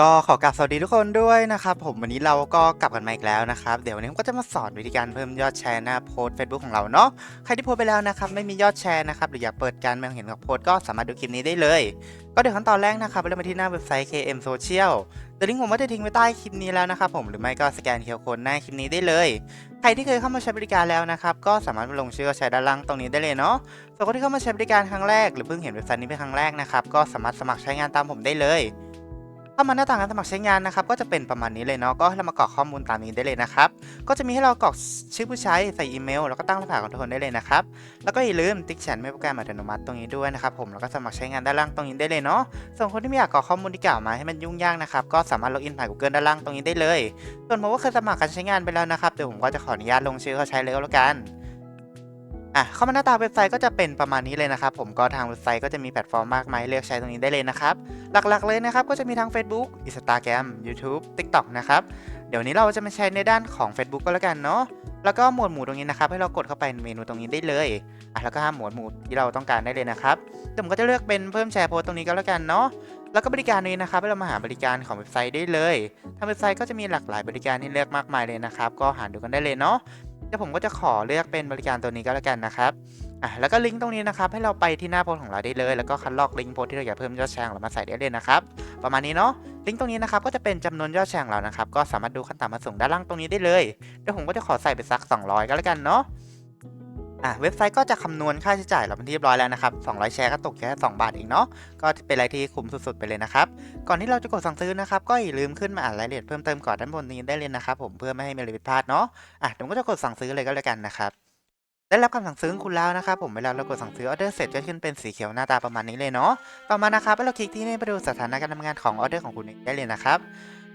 ก็ขอกราบสวัสดีทุกคนด้วยนะครับผมวันนี้เราก็กลับกันมาอีกแล้วนะครับเดี๋ยววันนี้ผมก็จะมาสอนวิธีการเพิ่มยอดแชร์หน้าโพสต์ Facebook ของเราเนาะใครที่โพสไปแล้วนะครับไม่มียอดแชร์นะครับหรืออยากเปิดการมองเห็นกับโพสก็สามารถดูคลิปนี้ได้เลย ก็เดี๋ยวขั้นตอนแรกนะครับเริ่มไปที่หน้าเว็บไซต์ KM Social เดี๋ยวลิงก์ผมก็จะทิ้งไว้ใต้คลิปนี้แล้วนะครับผมหรือไม่ก็สแกนเคอร์โค้ดหน้าคลิปนี้ได้เลย ใครที่เคยเข้ามาใช้บริการแล้วนะครับก็สามารถมาลงชื่อใช้ด้านล่างตรงนี้ได้เลยเนาะส่วนคนที่เข้ามาใช้บริการครั้งแรกหรือเพิ่งเห็นเว็บไซต์นี้เป็นครั้งแรกนะครับก็สามารถสมัครใช้งานตามผมได้เลย เข้ามาหน้าต่างการสมัครใช้งานนะครับก็จะเป็นประมาณนี้เลยเนาะก็เรามากรอกข้อมูลตามนี้ได้เลยนะครับก็จะมีให้เรากรอกชื่อผู้ใช้ใส่อีเมลแล้วก็ตั้งรหัสของทุกคนได้เลยนะครับแล้วก็อย่าลืมติ๊กแชทไม่โปรแกรมอัตโนมัติตรงนี้ด้วยนะครับผมแล้วก็สมัครใช้งานด้านล่างตรงนี้ได้เลยเนาะส่วนคนที่ไม่อยากกรอกข้อมูลที่กล่าวมาให้มันยุ่งยากนะครับก็สามารถล็อกอินผ่าน Google ด้านล่างตรงนี้ได้เลย ส่วนผมก็เคยสมัครการใช้งานไปแล้วนะครับเดี๋ยวผมก็จะขออนุญาตลงชื่อเขาใช้เลยก็แล้วกัน อะเข้ามาหน้าตาเว็บไซต์ก็จะเป็นประมาณนี้เลยนะครับ ผมก็ทางเว็บไซต์ก็จะมีแพลตฟอร์มมากมายให้เลือกใช้ตรงนี้ได้เลยนะครับ หลักๆเลยนะครับก็จะมีทั้ง Facebook Instagram YouTube TikTok นะครับ เดี๋ยวนี้เราจะมาใช้ในด้านของ Facebook ก็แล้วกันเนาะแล้วก็หมวดหมู่ตรงนี้นะครับให้เรากดเข้าไปเมนูตรงนี้ได้เลยอะแล้วก็ห้ามหมวดหมู่ที่เราต้องการได้เลยนะครับเดี๋ยวผมก็จะเลือกเป็นเพิ่มแชร์โพสต์ตรงนี้ก็แล้วกันเนาะแล้วก็บริการนี้นะครับให้เรามาหาบริการของเว็บไซต์ได้เลยทางเว็บไซต์ก็จะมีหลากหลายบริการให้เลือกมากมายเลยนะครับ ก็หาดูกันได้เลยเนาะ เดี๋ยวผมก็จะขอเลือกเป็นบริการตัวนี้ก็แล้วกันนะครับอะแล้วก็ลิงก์ตรงนี้นะครับให้เราไปที่หน้าโพสของเราได้เลย แล้วก็คัดลอกลิงก์โพสที่เราอยากเพิ่มยอดแชร์เรามาใส่ได้เลยนะครับประมาณนี้เนาะลิงก์ตรงนี้นะครับก็จะเป็นจำนวนยอดแชร์เรานะครับก็สามารถดูขั้นต่ำมาส่งด้านล่างตรงนี้ได้เลยเดี๋ยวผมก็จะขอใส่ไปสัก 200 ก็แล้วกันเนาะ อะเว็บไซต์ก็จะคำนวณค่าใช้จ่ายเราเป็นที่เรียบร้อยแล้วนะครับ 200 แชร์ก็ตกแค่2บาทเองเนาะ ก็เป็นอะไรที่คุ้มสุดๆไปเลยนะครับ ก่อนที่เราจะกดสั่งซื้อนะครับ ก็อย่าลืมขึ้นมาอ่านรายละเอียดเพิ่มเติมก่อนด้านบนนี้ได้เลยนะครับผมเพื่อไม่ให้มีอะไรผิดพลาดเนาะ อะเดี๋ยวผมก็จะกดสั่งซื้อเลยก็แล้วกันนะครับได้รับคำสั่งซื้อของคุณแล้วนะครับผมเวลาเรากดสั่งซื้อออเดอร์เสร็จจะขึ้นเป็นสีเขียวหน้าตาประมาณนี้เลยเนาะ ต่อมานะครับให้เราคลิกที่นี่ไปดูสถานะการทำงานของออเดอร์ของคุณได้เลยนะครับ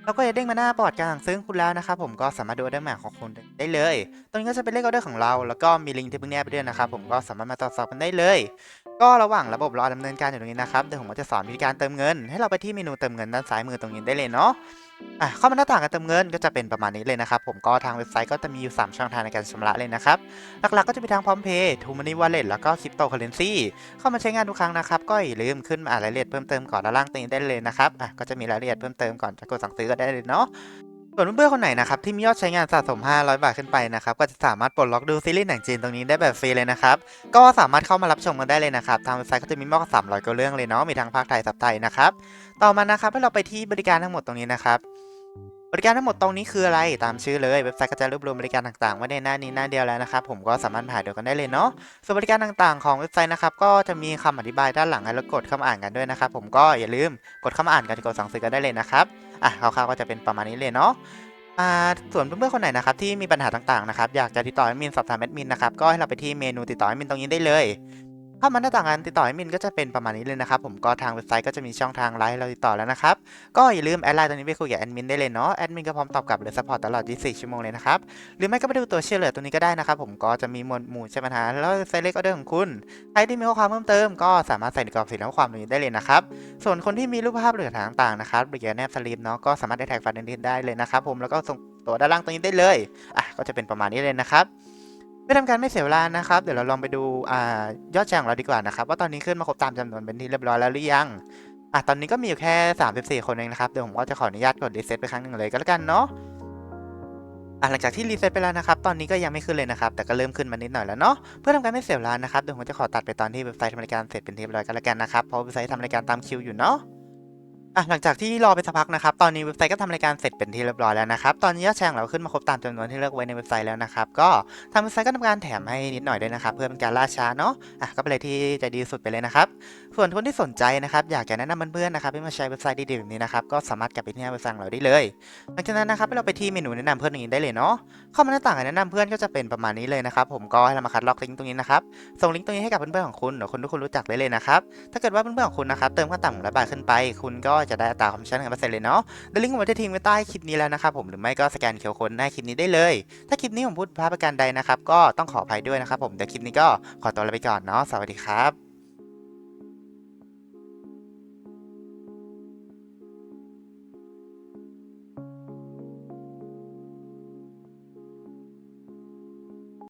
เราก็จะเด้งมาหน้าบอร์ดการสั่งซื้อของคุณแล้วนะครับผมก็สามารถดูออเดอร์ใหม่ของคุณได้เลย ตรงนี้ก็จะเป็นเลขออเดอร์ของเรา แล้วก็มีลิงก์ที่เพิ่งแนบไปด้วยนะครับผมก็สามารถมาตรวจสอบกันได้เลย ก็ระหว่างระบบรอดำเนินการอยู่ตรงนี้นะครับเดี๋ยวผมก็จะสอนวิธีการเติมเงิน ให้เราไปที่เมนูเติมเงินด้านซ้ายมือตรงนี้ได้เลยเนาะ อะเข้ามาหน้าต่างการเติมเงินก็จะเป็นประมาณนี้เลยนะครับ ผมก็ทางเว็บไซต์ก็จะมีอยู่ 3 ช่องทางในการชำระเลยนะครับ หลักๆก็จะมีทางพร้อมเพย์ทูมันนี่วอลเล็ตแล้วก็คริปโตเคอเรนซีเข้ามาใช้งานทุกครั้งนะครับ ก็อย่าลืมขึ้นมาอ่านรายละเอียดเพิ่มเติมก่อนด้านล่างตรงนี้ได้เลยนะครับอะก็จะมีรายละเอียดเพิ่มเติมก่อนจะกดสั่งซื้อก็ได้เลยเนาะ ส่วนเพื่อนๆคนไหนนะครับที่มียอดใช้งานสะสม 500 บาทขึ้นไปนะครับก็จะสามารถปลดล็อกดูซีรีส์หนังจีนตรงนี้ได้แบบฟรีเลยนะครับก็สามารถเข้ามารับชมกันได้เลยนะครับทางเว็บไซต์ก็จะมีมากกว่า300กว่าเรื่องเลยเนาะมีทั้งภาคไทยซับไทยนะครับต่อมานะครับให้เราไปที่บริการทั้งหมดตรงนี้นะครับ บริการทั้งหมดตรงนี้คืออะไรตามชื่อเลยเว็บไซต์ก็จะรวบรวมบริการต่างๆไว้ในหน้านี้หน้าเดียวแล้วนะครับผมก็สามารถหาดูกันได้เลยเนาะส่วนบริการต่างๆของเว็บไซต์นะครับก็จะมีคำอธิบายด้านหลังให้เรากดเข้ามาอ่านกันด้วยนะครับผมก็อย่าลืมกดเข้ามาอ่านกันกดสั่งซื้อกันได้เลยนะครับอะคร่าวๆก็จะเป็นประมาณนี้เลยเนาะอ่าส่วนเพื่อนๆคนไหนนะครับที่มีปัญหาต่างๆนะครับอยากจะติดต่อแอดมินสอบถามแอดมินนะครับก็ให้เราไปที่เมนูติดต่อแอดมินตรงนี้ได้เลย ถ้ามันหน้าต่างการติดต่อแอดมินก็จะเป็นประมาณนี้เลยนะครับผมก็ทางเว็บไซต์ก็จะมีช่องทางไลน์ให้เราติดต่อแล้วนะครับก็อย่าลืมแอดไลน์ตรงนี้ไปคุยกับแอดมินได้เลยเนาะแอดมินก็พร้อมตอบกลับหรือซัพพอร์ตตลอด 24 ชั่วโมงเลยนะครับหรือไม่ก็ไปดูตัวช่วยเหลือตัวนี้ก็ได้นะครับผมก็จะมีหมวดหมู่ใช่ปัญหาแล้วใส่เลขออเดอร์ของคุณใครที่มีข้อความเพิ่มเติมก็สามารถใส่ในกรอบสีข้อความตรงนี้ได้เลยนะครับส่วนคนที่มีรูปภาพหรือหลักฐานต่างๆนะครับหรือแนบสลิปเนาะก็สามารถได้แท็กฟันดินได้เลยนะครับผมแล้วก็ส่งตัวด้านล่างตรงนี้ได้เลยอะก็จะเป็นประมาณนี้เลยนะครับ ไม่ทำการไม่เสียเวลานะครับ เดี๋ยวเราลองไปดูอยอดแชร์ของเราดีกว่านะครับ ว่าตอนนี้ขึ้นมาครบตามจำนวนเป็นที่เรียบร้อยแล้วหรือยังอะตอนนี้ก็มีอยู่แค่ 34 คนเองนะครับ เดี๋ยวผมก็จะขออนุญาตกดรีเซ็ตไปครั้งหนึ่งเลยก็แล้วกันเนาะอะหลังจากที่รีเซ็ตไปแล้วนะครับ ตอนนี้ก็ยังไม่ขึ้นเลยนะครับ แต่ก็เริ่มขึ้นมานิดหน่อยแล้วเนาะ เพื่อทำการไม่เสียเวลานะครับ เดี๋ยวผมจะขอตัดไปตอนที่เว็บไซต์ทำรายการเสร็จเป็นที่เรียบร้อยก็แล้วกันนะครับ เพราะเว็บไซต์ทำรายการตามคิวอยู่เนาะ อะหลังจากที่รอไปสักพักนะครับ ตอนนี้เว็บไซต์ก็ทำรายการเสร็จเป็นที่เรียบร้อยแล้วนะครับ ตอนนี้ยอดแชร์ของเราขึ้นมาครบตามจำนวนที่เลือกไว้ในเว็บไซต์แล้วนะครับ ก็ทางเว็บไซต์ก็ทำการแถมให้นิดหน่อยด้วยนะครับ เพื่อเป็นการล่าช้าเนาะ อะก็เป็นอะไรที่ใจดีสุดไปเลยนะครับ ส่วนคนที่สนใจนะครับ อยากจะแนะนำเพื่อนๆนะครับให้มาใช้เว็บไซต์ดีๆแบบนี้นะครับ ก็สามารถกลับไปที่หน้าเว็บไซต์ของเราได้เลย หลังจากนั้นนะครับเราไปที่เมนูแนะนำเพื่อนตรงนี้ได้เลยเนาะ เข้ามาหน้าต่างแนะนำเพื่อนก็จะเป็นประมาณนี้เลยนะครับ ผมก็ให้เรามาคัดลอกลิงก์ตรงนี้นะครับ ส่งลิงก์ตรงนี้ให้กับเพื่อนๆของคุณหรือคนที่คุณรู้จักได้เลยนะครับ ถ้าเกิดว่าเพื่อนๆของคุณนะครับเติมขั้นต่ำของร้อยบาทขึ้นไป คุณก็จะได้อัตราคอมมิชชั่นกันเปอร์เซ็นต์เลยเนาะเดี๋ยวลิงก์ผมจะทิ้งไว้ใต้คลิปนี้แล้วนะครับผมหรือไม่ก็สแกนเคอร์โค้ดหน้าคลิปนี้ได้เลย ถ้าคลิปนี้ผมพูดพลาดประการใดนะครับก็ต้องขออภัยด้วยนะครับผมเดี๋ยวคลิปนี้ก็ขอตัวลาไปก่อนเนาะสวัสดีครับ